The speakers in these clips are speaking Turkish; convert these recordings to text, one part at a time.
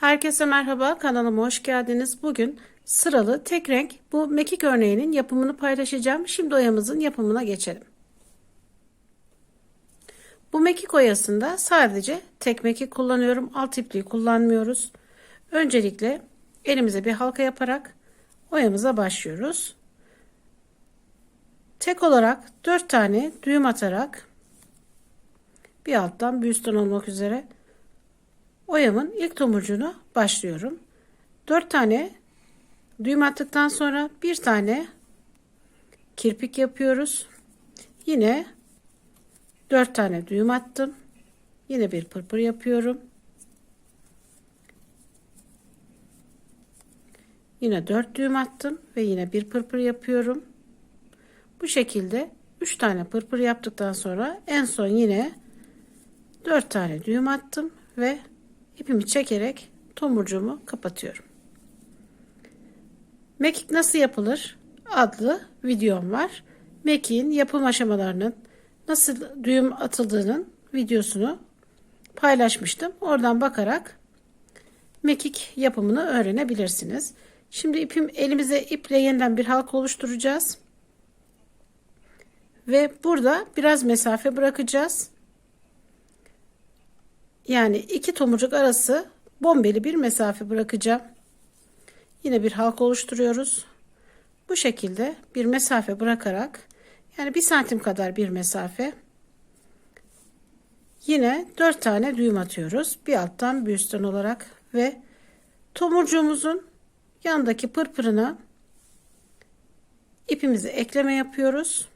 Herkese merhaba kanalıma hoş geldiniz. Bugün sıralı tek renk bu mekik örneğinin yapımını paylaşacağım. Şimdi oyamızın yapımına geçelim. Bu mekik oyasında sadece tek mekik kullanıyorum. Alt ipliği kullanmıyoruz. Öncelikle elimize bir halka yaparak oyamıza başlıyoruz. Tek olarak 4 tane düğüm atarak bir alttan bir üstten olmak üzere oyamın ilk tomurcuğunu başlıyorum. 4 tane düğüm attıktan sonra bir tane kirpik yapıyoruz. Yine 4 tane düğüm attım. Yine bir pırpır yapıyorum. Yine 4 düğüm attım ve yine bir pırpır yapıyorum. Bu şekilde 3 tane pırpır yaptıktan sonra en son yine 4 tane düğüm attım ve ipimi çekerek tomurcuğumu kapatıyorum. Mekik nasıl yapılır adlı videom var. Mekiğin yapım aşamalarının nasıl düğüm atıldığının videosunu paylaşmıştım. Oradan bakarak mekik yapımını öğrenebilirsiniz. Şimdi ipim elimize iple yeniden bir halka oluşturacağız. Ve burada biraz mesafe bırakacağız. Yani iki tomurcuk arası bombeli bir mesafe bırakacağım. Yine bir halka oluşturuyoruz. Bu şekilde bir mesafe bırakarak yani bir santim kadar bir mesafe yine dört tane düğüm atıyoruz. Bir alttan bir üstten olarak ve tomurcuğumuzun yandaki pırpırına ipimizi ekleme yapıyoruz.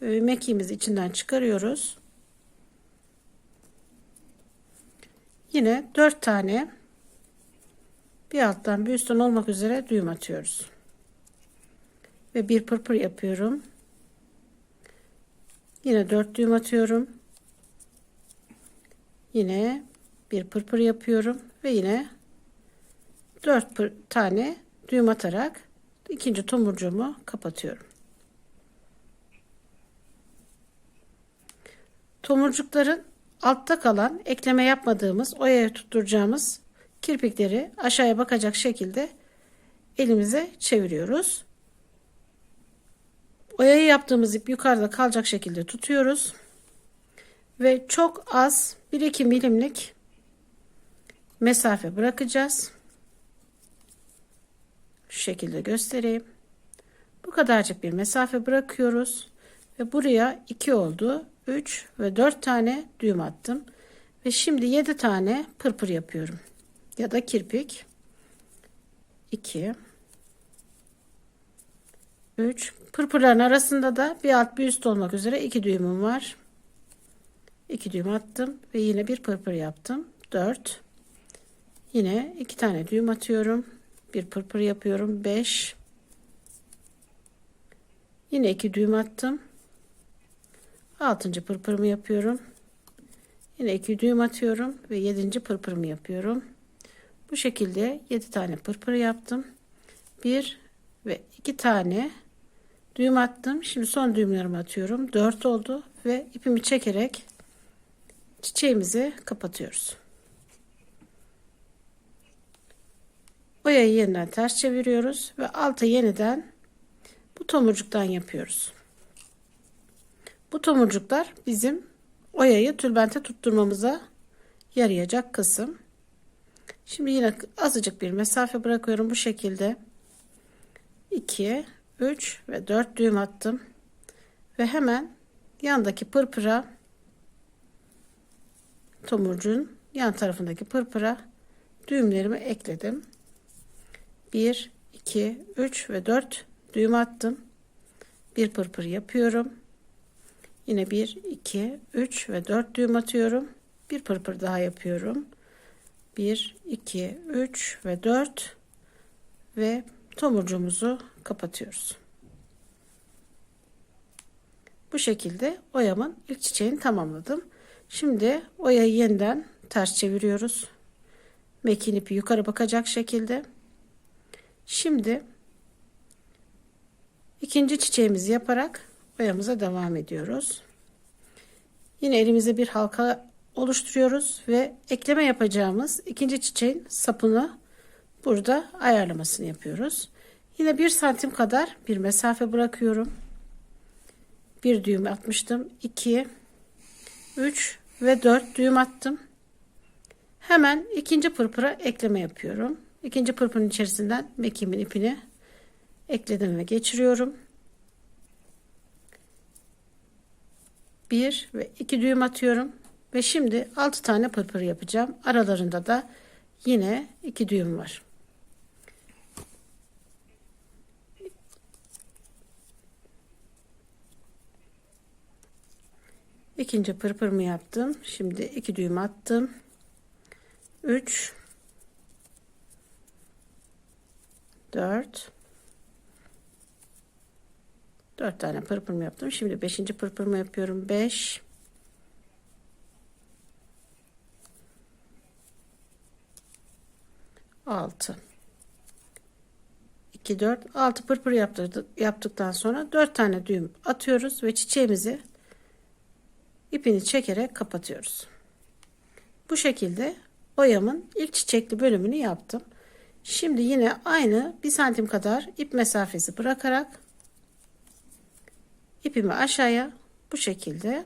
Mekiğimizi içinden çıkarıyoruz. Yine 4 tane bir alttan bir üstten olmak üzere düğüm atıyoruz. Ve bir pırpır yapıyorum. Yine 4 düğüm atıyorum. Yine bir pırpır yapıyorum ve yine 4 tane düğüm atarak ikinci tomurcuğumu kapatıyorum. Tomurcukların altta kalan ekleme yapmadığımız oyaya tutturacağımız kirpikleri aşağıya bakacak şekilde elimize çeviriyoruz. Oyayı yaptığımız ip yukarıda kalacak şekilde tutuyoruz. Ve çok az 1-2 milimlik mesafe bırakacağız. Şu şekilde göstereyim. Bu kadarcık bir mesafe bırakıyoruz. Ve buraya 2 oldu. 3 ve 4 tane düğüm attım. Ve şimdi 7 tane pırpır yapıyorum. Ya da kirpik. 2 3 pırpırların arasında da bir alt bir üst olmak üzere 2 düğümüm var. 2 düğüm attım ve yine bir pırpır yaptım. 4 Yine 2 tane düğüm atıyorum. Bir pırpır yapıyorum. 5 Yine 2 düğüm attım. Altıncı pırpırımı yapıyorum. Yine iki düğüm atıyorum ve yedinci pırpırımı yapıyorum. Bu şekilde yedi tane pırpır yaptım. Bir ve iki tane düğüm attım. Şimdi son düğümlerimi atıyorum. Dört oldu ve ipimi çekerek çiçeğimizi kapatıyoruz. Boyayı yeniden ters çeviriyoruz ve alta yeniden bu tomurcuktan yapıyoruz. Bu tomurcuklar bizim oyayı tülbente tutturmamıza yarayacak kısım. Şimdi yine azıcık bir mesafe bırakıyorum bu şekilde. 2, 3 ve 4 düğüm attım. Ve hemen yandaki pırpıra tomurcuğun yan tarafındaki pırpıra düğümlerimi ekledim. 1, 2, 3 ve 4 düğüm attım. Bir pırpır yapıyorum. Yine 1, 2, 3 ve 4 düğüm atıyorum. Bir pırpır daha yapıyorum. 1, 2, 3 ve 4 ve tomurcuğumuzu kapatıyoruz. Bu şekilde oyamın ilk çiçeğini tamamladım. Şimdi oyayı yeniden ters çeviriyoruz. Mekin ipi yukarı bakacak şekilde. Şimdi ikinci çiçeğimizi yaparak boyamıza devam ediyoruz. Yine elimize bir halka oluşturuyoruz ve ekleme yapacağımız ikinci çiçeğin sapını burada ayarlamasını yapıyoruz. Yine bir santim kadar bir mesafe bırakıyorum. Bir düğüm atmıştım. 2, 3 ve 4 düğüm attım. Hemen ikinci pırpıra ekleme yapıyorum. İkinci pırpırın içerisinden mekiğimin ipini ekledim ve geçiriyorum. Bir ve iki düğüm atıyorum. Ve şimdi 6 tane pırpır yapacağım. Aralarında da yine iki düğüm var. İkinci pırpırımı yaptım. Şimdi iki düğüm attım. 3 4 4 tane pırpırımı yaptım. Şimdi 5. pırpırımı yapıyorum. 5 6 2 4 6 pırpır yaptıktan sonra 4 tane düğüm atıyoruz ve çiçeğimizi ipini çekerek kapatıyoruz. Bu şekilde oyamın ilk çiçekli bölümünü yaptım. Şimdi yine aynı bir santim kadar ip mesafesi bırakarak ipimi aşağıya bu şekilde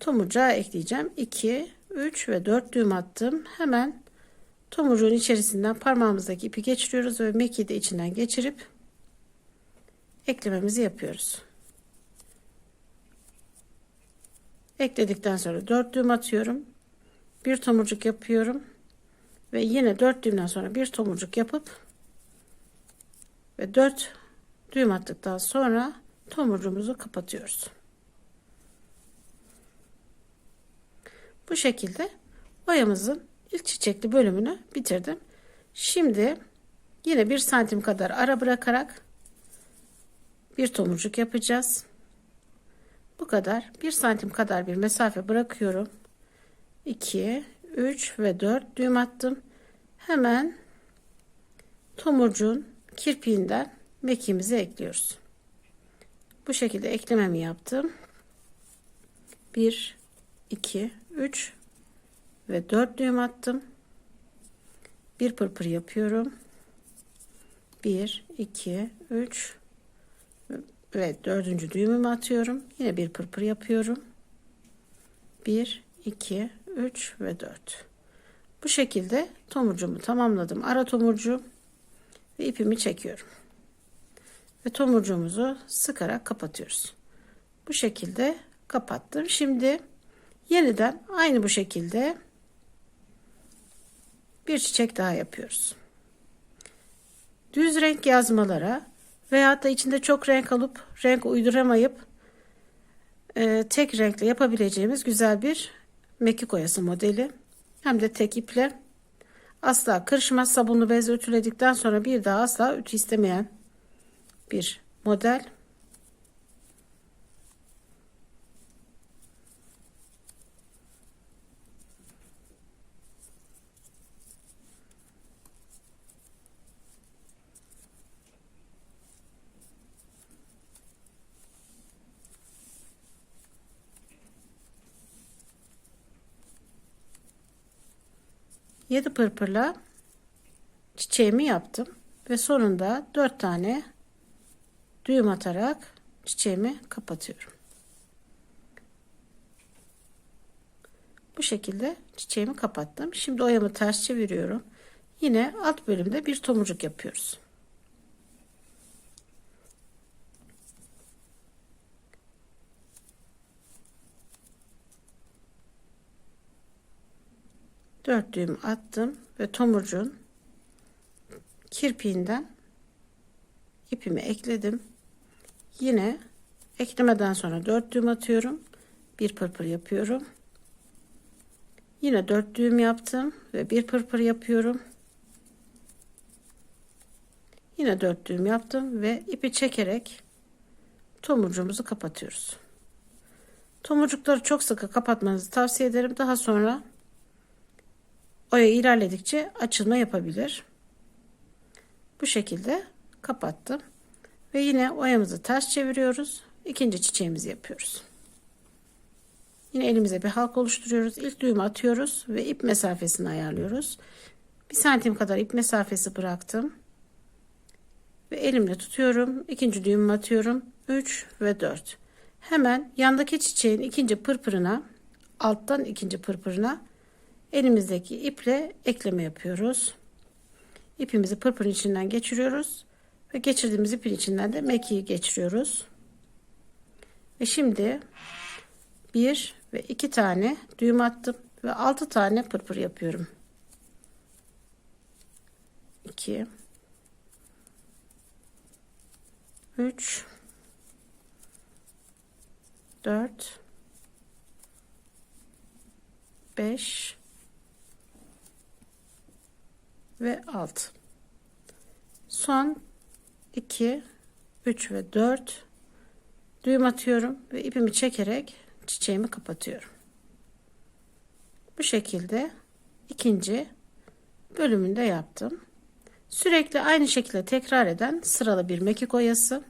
tomurcuğa ekleyeceğim. 2, 3 ve 4 düğüm attım. Hemen tomurcuğun içerisinden parmağımızdaki ipi geçiriyoruz ve mekiği de içinden geçirip eklememizi yapıyoruz. Ekledikten sonra 4 düğüm atıyorum. Bir tomurcuk yapıyorum. Ve yine 4 düğümden sonra bir tomurcuk yapıp ve 4 düğüm attıktan sonra tomurcuğumuzu kapatıyoruz. Bu şekilde boyamızın ilk çiçekli bölümünü bitirdim. Şimdi yine bir santim kadar ara bırakarak bir tomurcuk yapacağız. Bu kadar. Bir santim kadar bir mesafe bırakıyorum. 2, 3 ve 4 düğüm attım. Hemen tomurcuğun kirpiğinden mekiğimizi ekliyoruz. Bu şekilde eklememi yaptım. 1, 2, 3 ve 4 düğüm attım. Bir pırpır yapıyorum. 1, 2, 3 ve dördüncü düğümümü atıyorum. Yine bir pırpır yapıyorum. 1, 2, 3 ve 4. Bu şekilde tomurcuğumu tamamladım. Ara tomurcuğum ve ipimi çekiyorum. Ve tomurcuğumuzu sıkarak kapatıyoruz. Bu şekilde kapattım. Şimdi yeniden aynı bu şekilde bir çiçek daha yapıyoruz. Düz renk yazmalara veya da içinde çok renk alıp renk uyduramayıp e, tek renkle yapabileceğimiz güzel bir mekik oyası modeli. Hem de tek iple asla kırışmaz sabunlu bezle ütüledikten sonra bir daha asla ütü istemeyen bir model. Yedi pırpırla çiçeğimi yaptım ve sonunda dört tane düğüm atarak çiçeğimi kapatıyorum. Bu şekilde çiçeğimi kapattım. Şimdi oyamı ters çeviriyorum. Yine alt bölümde bir tomurcuk yapıyoruz. Dört düğüm attım ve tomurcuğun kirpiğinden ipimi ekledim. Yine eklemeden sonra 4 düğüm atıyorum. Bir pırpır yapıyorum. Yine 4 düğüm yaptım ve bir pırpır yapıyorum. Yine 4 düğüm yaptım ve ipi çekerek tomurcuğumuzu kapatıyoruz. Tomurcukları çok sıkı kapatmanızı tavsiye ederim. Daha sonra oya ilerledikçe açılma yapabilir. Bu şekilde kapattım. Ve yine oyamızı ters çeviriyoruz. İkinci çiçeğimizi yapıyoruz. Yine elimize bir halk oluşturuyoruz. İlk düğümü atıyoruz ve ip mesafesini ayarlıyoruz. Bir santim kadar ip mesafesi bıraktım. Ve elimle tutuyorum. İkinci düğümü atıyorum. 3 ve 4. Hemen yandaki çiçeğin ikinci pırpırına alttan ikinci pırpırına elimizdeki iple ekleme yapıyoruz. İpimizi pırpırın içinden geçiriyoruz ve geçirdiğimiz ipin içinden de mekiği geçiriyoruz. Ve şimdi bir ve iki tane düğüm attım ve altı tane pırpır yapıyorum. 2 3 4 5 ve 6 son 2 3 ve 4 düğüm atıyorum ve ipimi çekerek çiçeğimi kapatıyorum. Bu şekilde ikinci bölümünde yaptım. Sürekli aynı şekilde tekrar eden sıralı bir mekik oyası.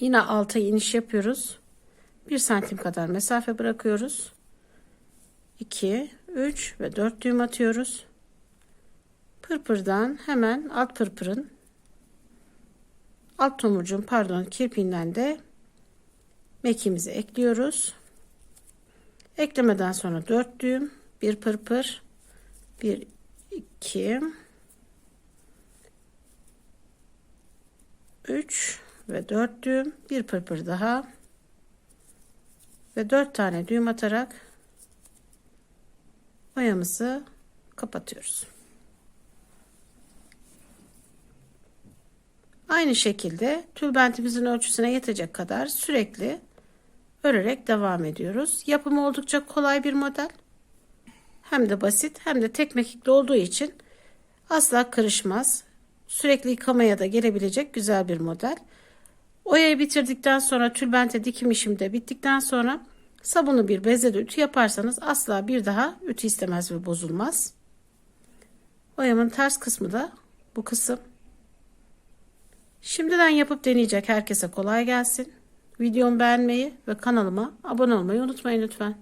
Yine alta iniş yapıyoruz. 1 santim kadar mesafe bırakıyoruz. 2 3 ve 4 düğüm atıyoruz pırpırdan hemen alt pırpırın alt tomurcuğun pardon kirpiğinden de mekiğimizi ekliyoruz eklemeden sonra 4 düğüm bir pırpır 1 2 3 ve 4 düğüm bir pırpır daha ve 4 tane düğüm atarak oyamızı kapatıyoruz. Aynı şekilde tülbentimizin ölçüsüne yetecek kadar sürekli örerek devam ediyoruz. Yapımı oldukça kolay bir model. Hem de basit hem de tek mekikli olduğu için asla karışmaz. Sürekli yıkamaya da gelebilecek güzel bir model. Oyayı bitirdikten sonra tülbente dikim işim de bittikten sonra sabunu bir bezle de ütü yaparsanız asla bir daha ütü istemez ve bozulmaz. Oyamın ters kısmı da bu kısım. Şimdiden yapıp deneyecek herkese kolay gelsin. Videomu beğenmeyi ve kanalıma abone olmayı unutmayın lütfen.